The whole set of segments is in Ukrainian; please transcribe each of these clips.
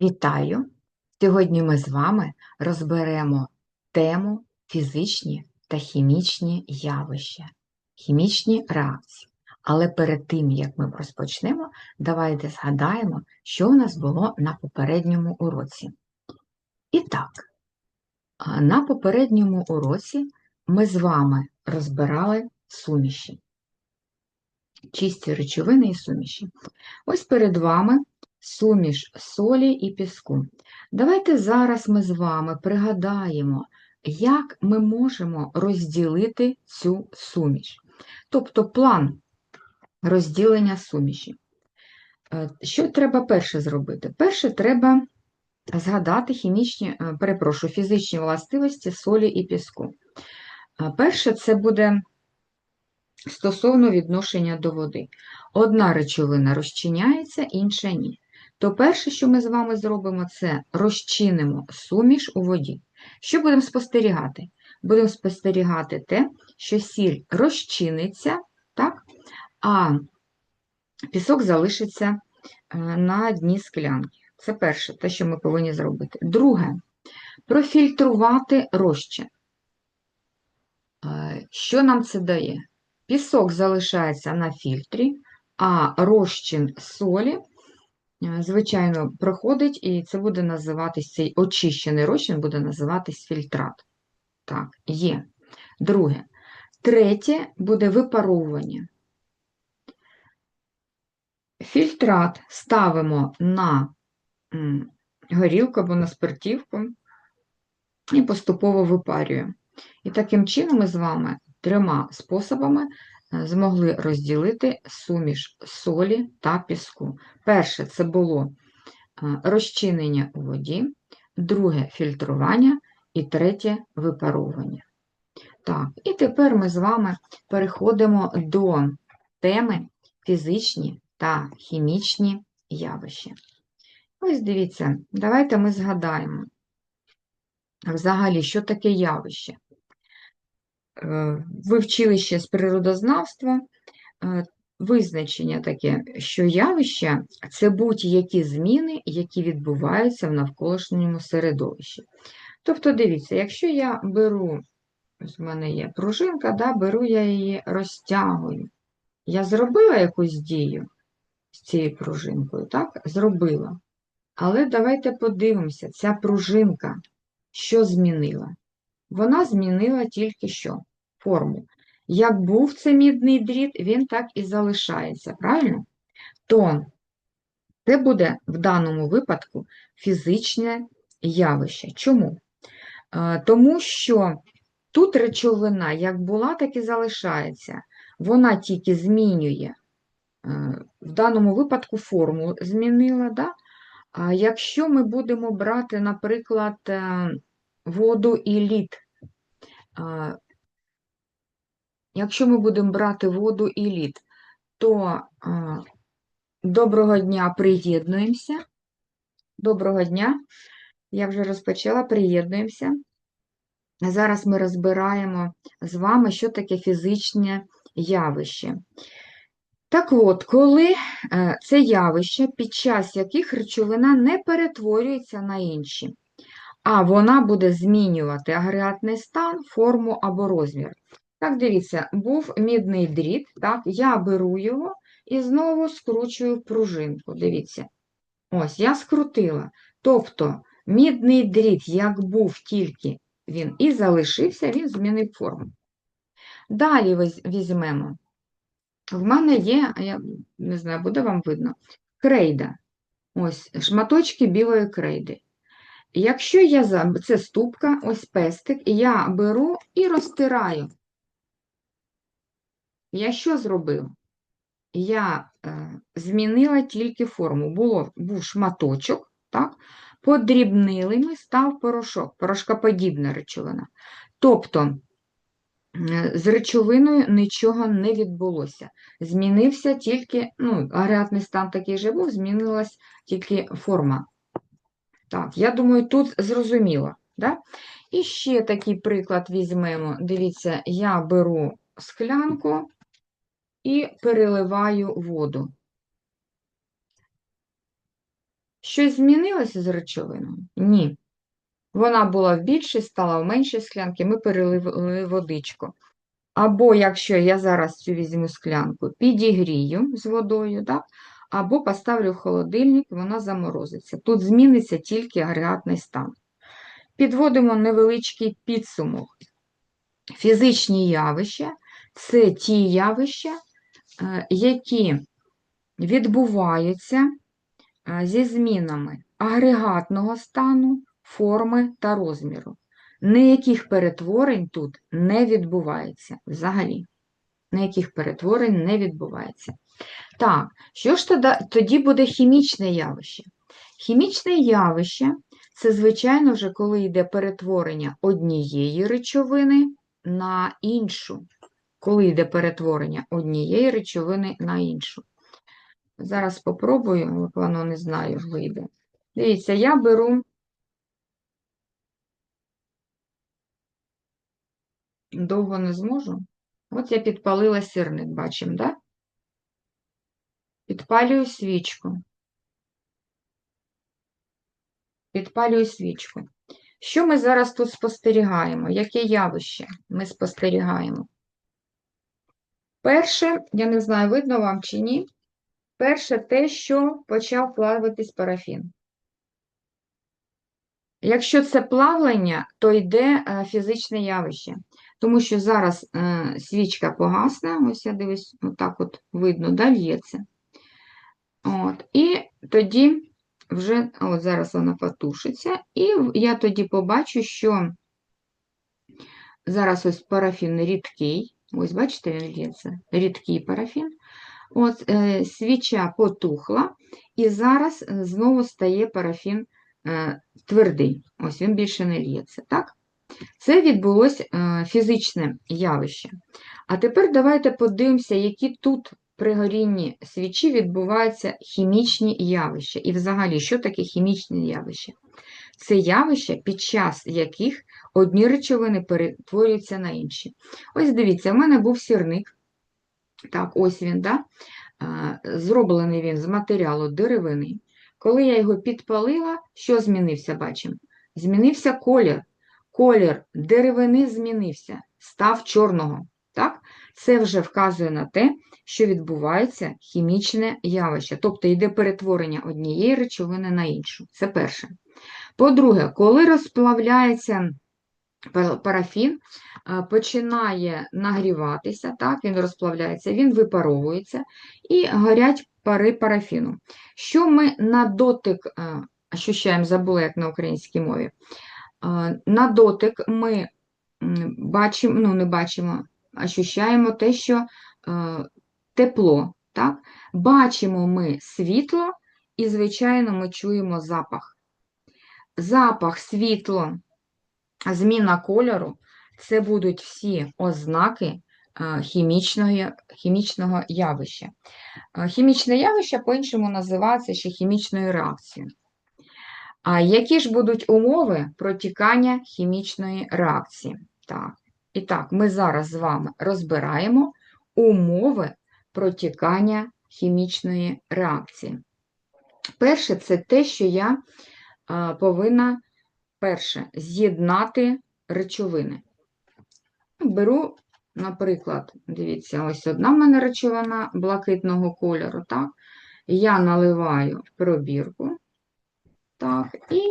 Вітаю! Сьогодні ми з вами розберемо тему фізичні та хімічні явища, хімічні реакції. Але перед тим, як ми розпочнемо, давайте згадаємо, що у нас було на попередньому уроці. І так, на попередньому уроці ми з вами розбирали суміші, чисті речовини і суміші. Ось перед вами суміш солі і піску. Давайте зараз ми з вами пригадаємо, як ми можемо розділити цю суміш. Тобто план розділення суміші. Е, Що треба перше зробити? Перше треба згадати хімічні, е, перепрошую, фізичні властивості солі і піску. Е, Перше це буде стосовно відношення до води. Одна речовина розчиняється, інша ні. То перше, що ми з вами зробимо, це розчинимо суміш у воді. Що будемо спостерігати? Будемо спостерігати те, що сіль розчиниться, так? а пісок залишиться е, на дні склянки. Це перше, те, що ми повинні зробити. Друге, профільтрувати розчин. Е, Що нам це дає? Пісок залишається на фільтрі, а розчин солі, звичайно, проходить, і це буде називатись цей очищений розчин буде називатись фільтрат. Так, є. Друге. Третє буде випаровування. Фільтрат ставимо на горілку або на спиртівку і поступово випарюємо. І таким чином ми з вами трьома способами е, змогли розділити суміш солі та піску. Перше це було е, розчинення у воді, друге фільтрування і третє випаровування. Так, і тепер ми з вами переходимо до теми фізичні та хімічні явища. Ось дивіться, давайте ми згадаємо взагалі, що таке явище. Ви вчили ще з природознавства е, визначення таке, що явище це будь-які зміни, які відбуваються в навколишньому середовищі. Тобто, дивіться, якщо я беру, ось в мене є пружинка, да, беру я її, розтягую. Я зробила якусь дію з цією пружинкою, так? Зробила. Але давайте подивимося, ця пружинка, що змінила? Вона змінила тільки що форму. Як був це мідний дріт, він так і залишається, правильно? То це буде в даному випадку фізичне явище. Чому? Е, Тому що тут речовина як була, так і залишається. Вона тільки змінює, е, в даному випадку форму змінила. Да? А якщо ми будемо брати, наприклад, е, воду і лід, якщо ми будемо брати воду і лід, то е, доброго дня приєднуємося. Доброго дня. Я вже розпочала, приєднуємося. Зараз ми розбираємо з вами, що таке фізичне явище. Так от, коли е, це явище, під час яких речовина не перетворюється на інші, а вона буде змінювати агрегатний стан, форму або розмір. Так, дивіться, був мідний дріт, так, я беру його і знову скручую пружинку. Дивіться, ось я скрутила. Тобто, мідний дріт, як був тільки він і залишився, він змінив форму. Далі візьмемо. В мене є, я не знаю, буде вам видно, крейда. Ось шматочки білої крейди. Якщо я це ступка, ось пестик, я беру і розтираю. Я що зробив? Я е, змінила тільки форму. Було, Був шматочок, так? подрібнили ми, став порошок, порошкоподібна речовина. Тобто, з речовиною нічого не відбулося. Змінився тільки, ну, агрегатний стан такий же був, змінилась тільки форма. Так, я думаю, тут зрозуміло. Да? І ще такий приклад візьмемо. Дивіться, я беру склянку і переливаю воду. Щось змінилося з речовиною? Ні. Вона була в більшій, стала в меншій склянці, ми перелили водичку. Або якщо я зараз цю візьму склянку, підігрію з водою, так? або поставлю в холодильник, вона заморозиться. Тут зміниться тільки агрегатний стан. Підводимо невеличкий підсумок. Фізичні явища це ті явища, які відбуваються е, зі змінами агрегатного стану, форми та розміру. Ніяких перетворень тут не відбувається взагалі. Ніяких перетворень не відбувається. Так, що ж тоді, тоді буде хімічне явище? Хімічне явище це, звичайно, вже коли йде перетворення однієї речовини на іншу. Коли йде перетворення однієї речовини на іншу. Зараз спробую, воно не знаю, вийде. Дивіться, я беру довго не зможу. От я підпалила сирник, бачимо, так? Да? Підпалюю свічку. Підпалюю свічку. Що ми зараз тут спостерігаємо? Яке явище ми спостерігаємо? Перше, я не знаю, видно вам чи ні. Перше те, що почав плавитись парафін. Якщо це плавлення, то йде е, фізичне явище. Тому що зараз е, свічка погасне, ось я дивлюсь, отак от видно, да, лється. От, І тоді вже, от зараз вона потушиться, і я тоді побачу, що зараз ось парафін рідкий, ось бачите, він лється, рідкий парафін. От е, Свіча потухла, і зараз знову стає парафін е, твердий. Ось він більше не лється. так? Це відбулося е, фізичне явище. А тепер давайте подивимося, які тут при горінні свічі відбуваються хімічні явища. І взагалі, що таке хімічне явище? Це явища, під час яких одні речовини перетворюються на інші. Ось дивіться, в мене був сірник. Так, ось він, да? зроблений він з матеріалу деревини. Коли я його підпалила, що змінився, бачимо? Змінився колір. Колір деревини змінився, став чорного. Так? Це вже вказує на те, що відбувається хімічне явище, тобто йде перетворення однієї речовини на іншу. Це перше. По-друге, коли розплавляється парафін, починає нагріватися, так, він розплавляється, він випаровується і горять пари парафіну. Що ми на дотик ощущаємо, забула, як на українській мові, на дотик ми бачимо, ну не бачимо, ощущаємо те, що е, тепло. Так? Бачимо ми світло і, звичайно, ми чуємо запах. Запах, світло, зміна кольору це будуть всі ознаки е, хімічного хімічного явища. Е, хімічне явище по-іншому називається ще хімічною реакцією. А які ж будуть умови протікання хімічної реакції? Так. І так, ми зараз з вами розбираємо умови протікання хімічної реакції. Перше, це те, що я повинна перше з'єднати речовини. Беру, наприклад, дивіться, ось одна в мене речовина блакитного кольору, так? Я наливаю пробірку, так, і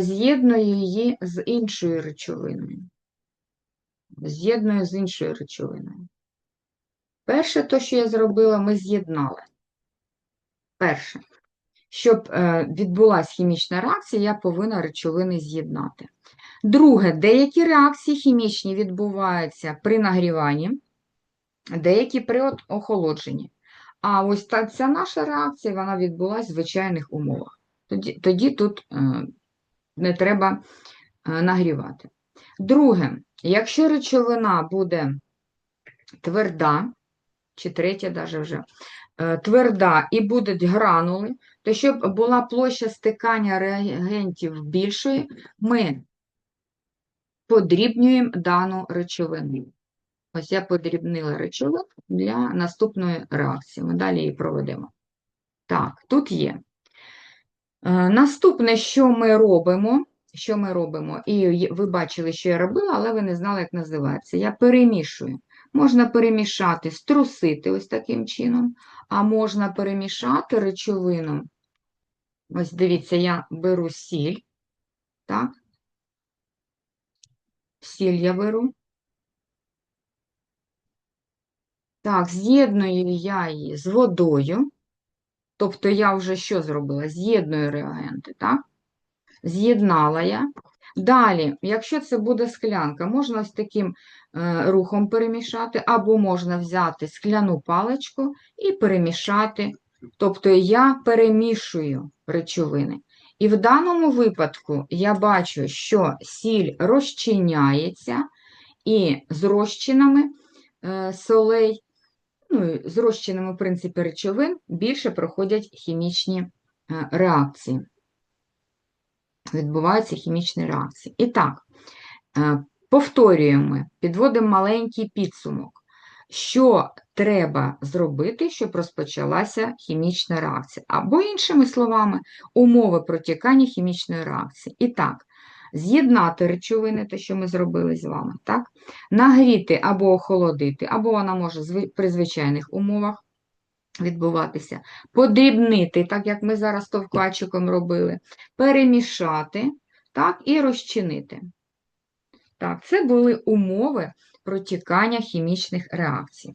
з'єдную її з іншою речовиною з'єдную з іншою речовиною. Перше, то, що я зробила, ми з'єднали. Перше, щоб е, відбулася хімічна реакція, я повинна речовини з'єднати. Друге, деякі реакції хімічні відбуваються при нагріванні, деякі при охолодженні. А ось та, ця наша реакція вона відбулася в звичайних умовах. Тоді тоді тут е, не треба е, нагрівати. Друге, якщо речовина буде тверда, чи третя даже вже, тверда і будуть гранули, то щоб була площа стикання реагентів більшою, ми подрібнюємо дану речовину. Ось я подрібнила речовину для наступної реакції. Ми далі її проведемо. Так, тут є. Е, Наступне, що ми робимо, що ми робимо, і ви бачили, що я робила, але ви не знали, як називається. Я перемішую. Можна перемішати, струсити ось таким чином, а можна перемішати речовину. Ось дивіться, я беру сіль, так? Сіль я беру. Так, з'єдную я її з водою. Тобто я вже що зробила? З'єдную реагенти, так? З'єднала я. Далі, якщо це буде склянка, можна ось таким рухом перемішати, або можна взяти скляну паличку і перемішати. Тобто я перемішую речовини. І в даному випадку я бачу, що сіль розчиняється, і з розчинами е, солей, ну, з розчинами, в принципі, речовин більше проходять хімічні е, реакції відбуваються хімічні реакції. І так, е, повторюємо, підводимо маленький підсумок. Що треба зробити, щоб розпочалася хімічна реакція? Або, іншими словами, умови протікання хімічної реакції. І так, з'єднати речовини, те, що ми зробили з вами, так? нагріти або охолодити, або вона може при звичайних умовах відбуватися, подрібнити, так як ми зараз товкачиком робили, перемішати, так, і розчинити. Так, це були умови протікання хімічних реакцій.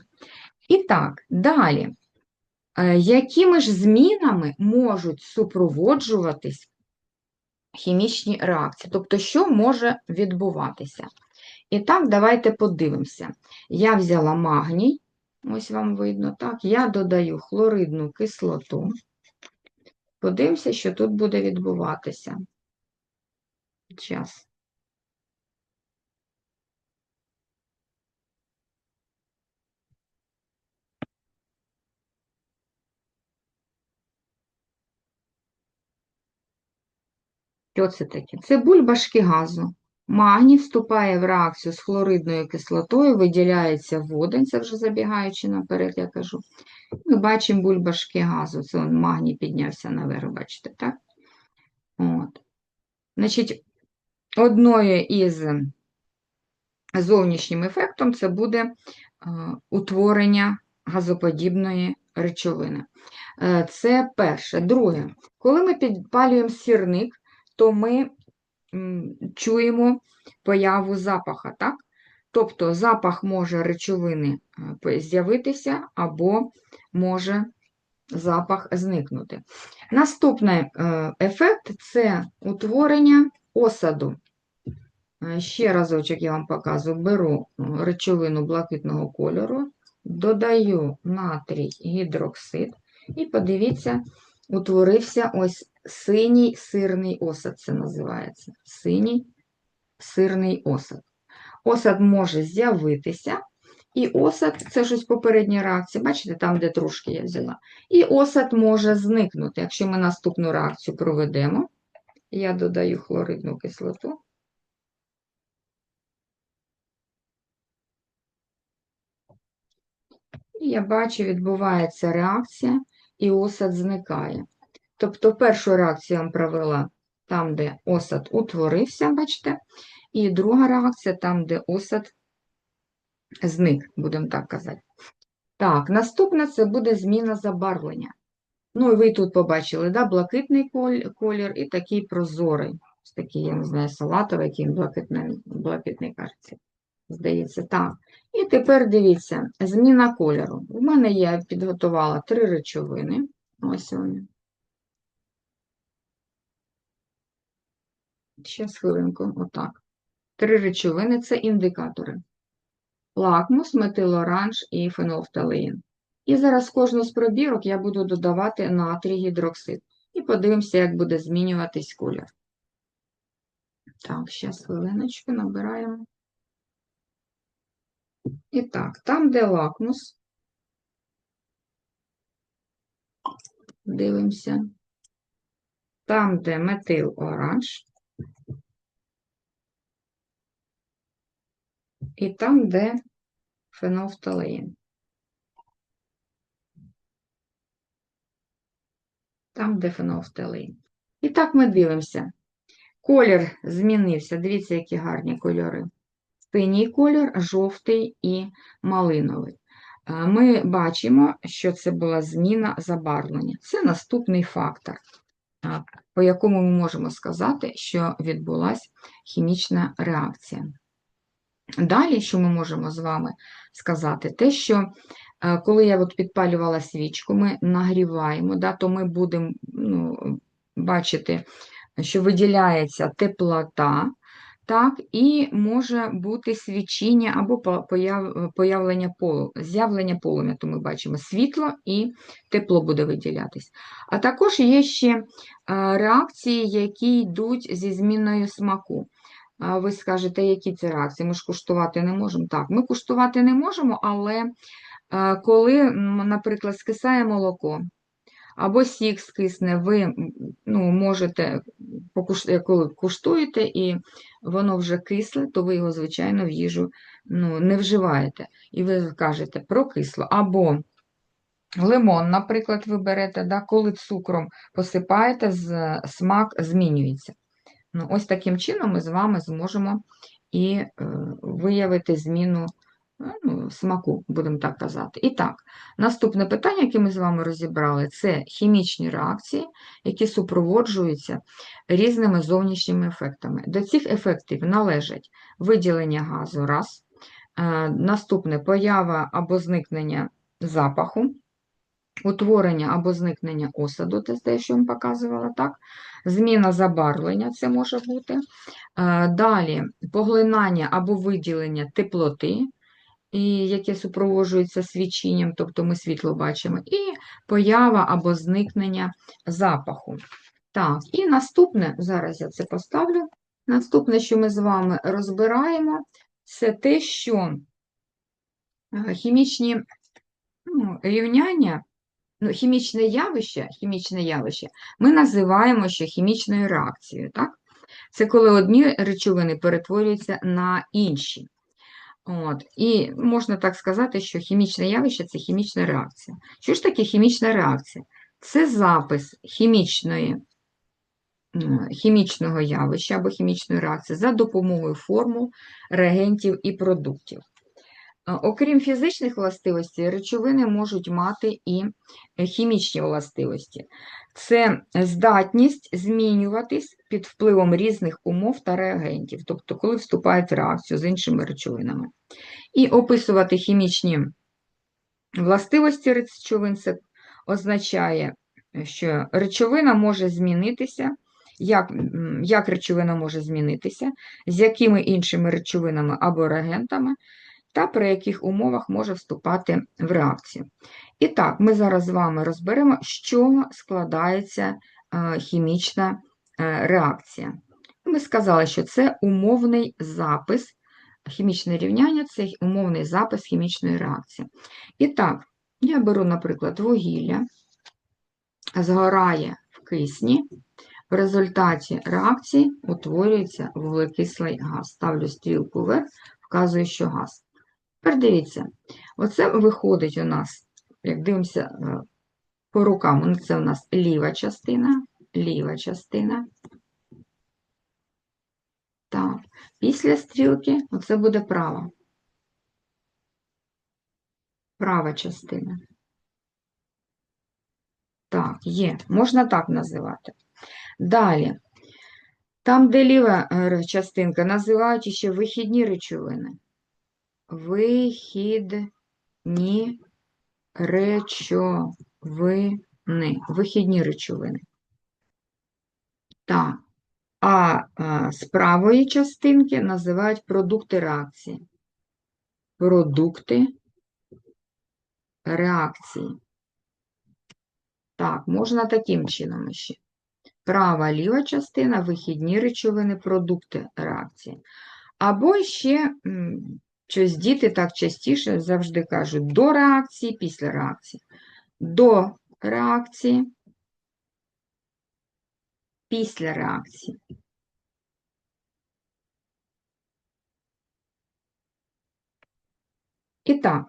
І так, далі. Е, Якими ж змінами можуть супроводжуватись хімічні реакції? Тобто, що може відбуватися? І так, давайте подивимося. Я взяла магній, ось вам видно, так, я додаю хлоридну кислоту. Подивимося, що тут буде відбуватися. Час. Що це таке? Це бульбашки газу. Магній вступає в реакцію з хлоридною кислотою, виділяється водень, це вже забігаючи наперед, я кажу. Ми бачимо бульбашки газу. Це он, магній піднявся наверх, бачите, так? От. Значить, одною із зовнішнім ефектом це буде е, утворення газоподібної речовини. Е, Це перше. Друге, коли ми підпалюємо сірник, то ми чуємо появу запаха, так? Тобто запах може речовини е, з'явитися або може запах зникнути. Наступний е, ефект це утворення осаду. Е, Ще разочок я вам показую, беру речовину блакитного кольору, додаю натрій гідроксид, і подивіться, утворився ось синій сирний осад, це називається. Синій сирний осад. Осад може з'явитися, і осад, це щось попередня реакція, бачите, там, де трошки я взяла. І осад може зникнути. Якщо ми наступну реакцію проведемо, я додаю хлоридну кислоту. І я бачу, відбувається реакція, і осад зникає. Тобто першу реакцію я вам провела там, де осад утворився, бачите, і друга реакція там, де осад зник, будемо так казати. Так, наступне це буде зміна забарвлення. Ну, і ви тут побачили, да, блакитний колір і такий прозорий. Ось такий, я не знаю, салатовий, який блакитний, блакитний кажеться. Здається, так. І тепер дивіться, зміна кольору. У мене я підготувала три речовини. Ось вони. Ще хвилинку, отак. Три речовини це індикатори. Лакмус, метилоранж і фенолфталеїн. І зараз кожну з пробірок я буду додавати натрій гідроксид. І подивимося, як буде змінюватись колір. Так, зараз хвилиночку набираємо. І так, там, де лакмус, дивимося. Там, де метил оранж, і там, де фенолфталеїн. Там, де фенолфталеїн. І так ми дивимося. Колір змінився. Дивіться, які гарні кольори. Синій колір, жовтий і малиновий. Е, Ми бачимо, що це була зміна забарвлення. Це наступний фактор, е, по якому ми можемо сказати, що відбулася хімічна реакція. Далі, що ми можемо з вами сказати, те, що е, коли я от підпалювала свічку, ми нагріваємо, да, то ми будемо ну, бачити, що виділяється теплота, так, і може бути свічіння або появ- появлення полу, з'явлення полум'я, то ми бачимо світло і тепло буде виділятись. А також є ще е, реакції, які йдуть зі зміною смаку. Ви скажете, які це реакції? Ми ж куштувати не можемо. Так, ми куштувати не можемо, але е, коли, наприклад, скисає молоко або сік скисне, ви ну, можете, е, коли куштуєте і воно вже кисле, то ви його, звичайно, в їжу ну, не вживаєте. І ви кажете прокисло. Або лимон, наприклад, ви берете, да, коли цукром посипаєте, смак змінюється. Ну, ось таким чином ми з вами зможемо і е, виявити зміну смаку, будемо так казати. І так, наступне питання, яке ми з вами розібрали, це хімічні реакції, які супроводжуються різними зовнішніми ефектами. До цих ефектів належать виділення газу, раз, е, наступне поява або зникнення запаху, утворення або зникнення осаду, це те, що я вам показувала, так? Зміна забарвлення це може бути. Е, Далі поглинання або виділення теплоти, і яке супроводжується свічінням, тобто ми світло бачимо, і поява або зникнення запаху. Так, і наступне, зараз я це поставлю. Наступне, що ми з вами розбираємо, це те, що е, хімічні ну, рівняння ну, хімічне явище, хімічне явище ми називаємо ще хімічною реакцією. Так? Це коли одні речовини перетворюються на інші. От. І можна так сказати, що хімічне явище це хімічна реакція. Що ж таке хімічна реакція? Це запис хімічної, хімічного явища або хімічної реакції за допомогою формул, реагентів і продуктів. Окрім фізичних властивостей, речовини можуть мати і е, хімічні властивості. Це здатність змінюватись під впливом різних умов та реагентів, тобто коли вступають в реакцію з іншими речовинами. І описувати хімічні властивості речовин це означає, що речовина може змінитися, як, як речовина може змінитися, з якими іншими речовинами або реагентами, та при яких умовах може вступати в реакцію. І так, ми зараз з вами розберемо, чого складається е, хімічна е, реакція. Ми сказали, що це умовний запис, хімічне рівняння це умовний запис хімічної реакції. І так, я беру, наприклад, вугілля, згорає в кисні, в результаті реакції утворюється вуглекислий газ. Ставлю стрілку вверх, вказую, що газ. Тепер дивіться, оце виходить у нас, як дивимося е, по рукам, ну, це у нас ліва частина, ліва частина. Так, після стрілки оце буде права. Права частина. Так, є, можна так називати. Далі, там, де ліва е, частинка, називають ще вихідні речовини. Вихідні речовини. Вихідні речовини. Так. А, а з правої частинки називають продукти реакції. Продукти реакції. Так, можна таким чином ще. Права, ліва частина, вихідні речовини, продукти реакції. Або ще щось діти так частіше завжди кажуть до реакції, після реакції. До реакції, після реакції. І так,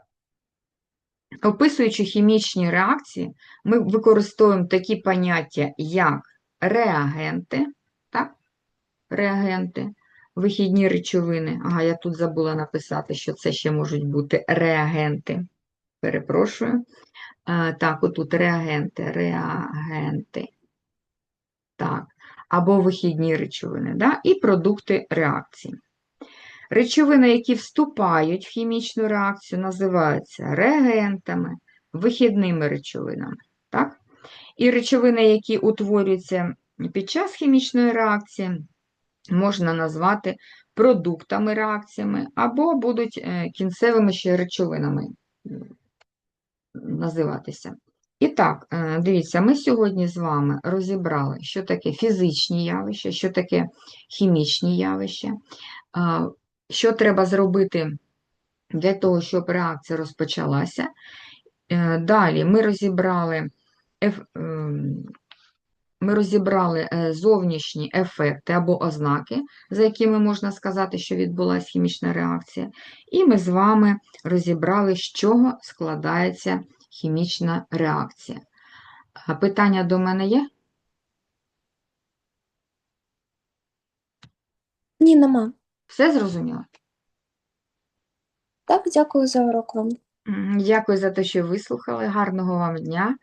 описуючи хімічні реакції, ми використовуємо такі поняття, як реагенти, так? Реагенти, вихідні речовини. Ага, я тут забула написати, що це ще можуть бути реагенти. Перепрошую. А, так, отут реагенти, реагенти. Так. Або вихідні речовини, да? і продукти реакції. Речовини, які вступають в хімічну реакцію, називаються реагентами, вихідними речовинами. Так? І речовини, які утворюються під час хімічної реакції, можна назвати продуктами реакціями, або будуть е, кінцевими ще речовинами називатися. І так, е, дивіться, ми сьогодні з вами розібрали, що таке фізичні явища, що таке хімічні явища, що треба зробити для того, щоб реакція розпочалася. Е, Далі ми розібрали, ем, ми розібрали е, зовнішні ефекти або ознаки, за якими можна сказати, що відбулася хімічна реакція. І ми з вами розібрали, з чого складається хімічна реакція. Питання до мене є? Ні, нема. Все зрозуміло? Так, дякую за урок вам. Дякую за те, що вислухали. Гарного вам дня.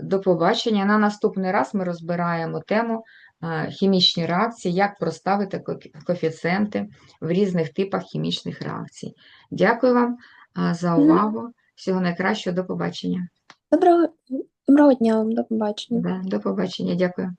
До побачення. На наступний раз ми розбираємо тему хімічні реакції, як проставити ко- коефіцієнти в різних типах хімічних реакцій. Дякую вам за увагу. Всього найкращого. До побачення. Доброго, доброго дня вам, до побачення. Да, До побачення. Дякую.